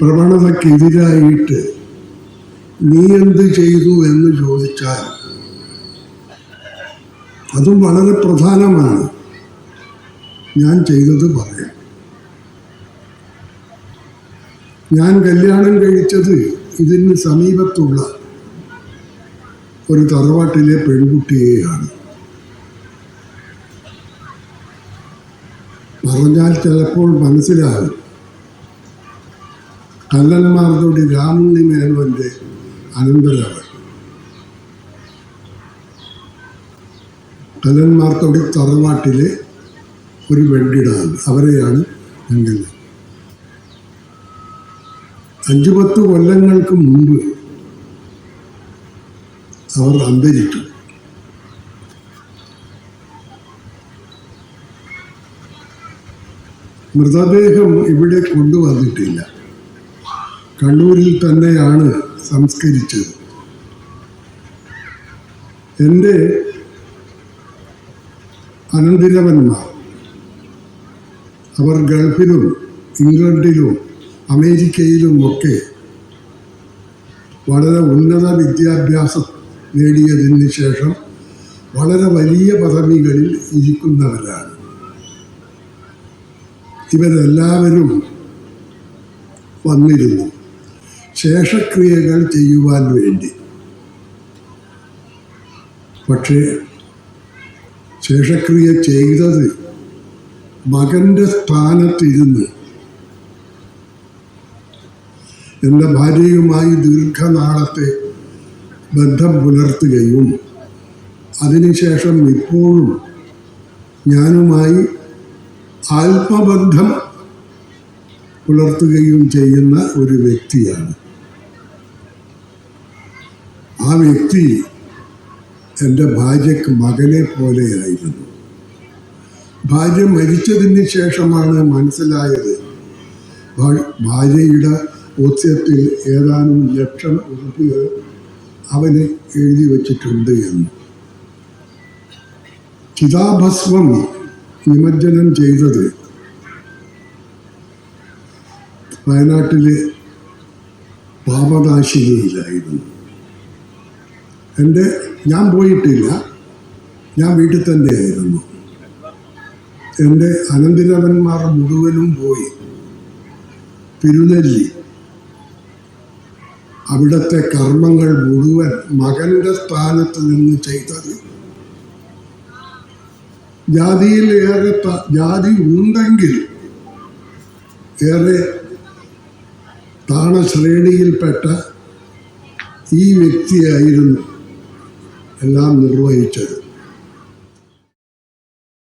പ്രവണതക്കെതിരായിട്ട് നീ എന്ത് ചെയ്തു എന്ന് ചോദിച്ചാൽ അതും വളരെ പ്രധാനമാണ്. ഞാൻ ചെയ്തത് പറയാം. ഞാൻ കല്യാണം കഴിച്ചത് ഇതിന് സമീപത്തുള്ള ഒരു തറവാട്ടിലെ പെൺകുട്ടിയെയാണ്. പറഞ്ഞാൽ ചിലപ്പോൾ മനസ്സിലാകും. കല്ലന്മാർത്തോടി രാമുണ്ണി മേൽവന്റെ അനന്തരവൻ കല്ലന്മാർത്തോടി തറവാട്ടിലെ ഒരു വെണ്ടിടാണ് അവരെയാണ് ഞങ്ങൾ അഞ്ചു പത്ത് കൊല്ലങ്ങൾക്ക് മുമ്പ് അവർ അന്തരിച്ചു. മൃതദേഹം ഇവിടെ കൊണ്ടുവന്നിട്ടില്ല. കണ്ണൂരിൽ തന്നെയാണ് സംസ്കരിച്ചത്. എന്റെ അനന്തിരവന്മാർ അവർ ഗൾഫിലും ഇംഗ്ലണ്ടിലും അമേരിക്കയിലും ഒക്കെ വളരെ ഉന്നത വിദ്യാഭ്യാസം നേടിയതിന് ശേഷം വളരെ വലിയ പദവികളിൽ ഇരിക്കുന്നവരാണ്. ഇവരെല്ലാവരും വന്നിരുന്നു. ശേഷക്രിയകൾ ചെയ്യുവാൻ വേണ്ടി. പക്ഷേ ശേഷക്രിയ ചെയ്തത് മകന്റെ സ്ഥാനത്തിരുന്ന് എന്റെ ഭാര്യയുമായി ദീർഘനാളത്തെ ബന്ധം പുലർത്തുകയും അതിനുശേഷം ഇപ്പോഴും ഞാനുമായി ആത്മബന്ധം പുലർത്തുകയും ചെയ്യുന്ന ഒരു വ്യക്തിയാണ്. ആ വ്യക്തി എന്റെ ഭാര്യയ്ക്ക് മകനെ പോലെയായിരുന്നു. ഭാര്യ മരിച്ചതിന് ശേഷമാണ് മനസ്സിലായത് ഭാര്യയുടെ ഓസ്യത്തിൽ ഏതാനും ലക്ഷം ഉറപ്പുകൾ അവന് എഴുതി വച്ചിട്ടുണ്ട് എന്ന്. ചിതാഭസ്വം നിമജ്ജനം ചെയ്തത് വയനാട്ടിലെ പാപനാശിനിയിലായിരുന്നു എന്റെ ഞാൻ പോയിട്ടില്ല. ഞാൻ വീട്ടിൽ തന്നെയായിരുന്നു. എന്റെ അനന്തിരവന്മാർ മുഴുവനും പോയി. തിരുനെല്ലി. അവിടുത്തെ കർമ്മങ്ങൾ മുഴുവൻ മകന്റെ സ്ഥാനത്ത് നിന്ന് ചെയ്തത്. ജാതിയിൽ ഏറെ ജാതി ഉണ്ടെങ്കിൽ ഏറെ താണ ശ്രേണിയിൽപ്പെട്ട ഈ വ്യക്തിയായിരുന്നു എല്ലാം നിർവഹിച്ചത്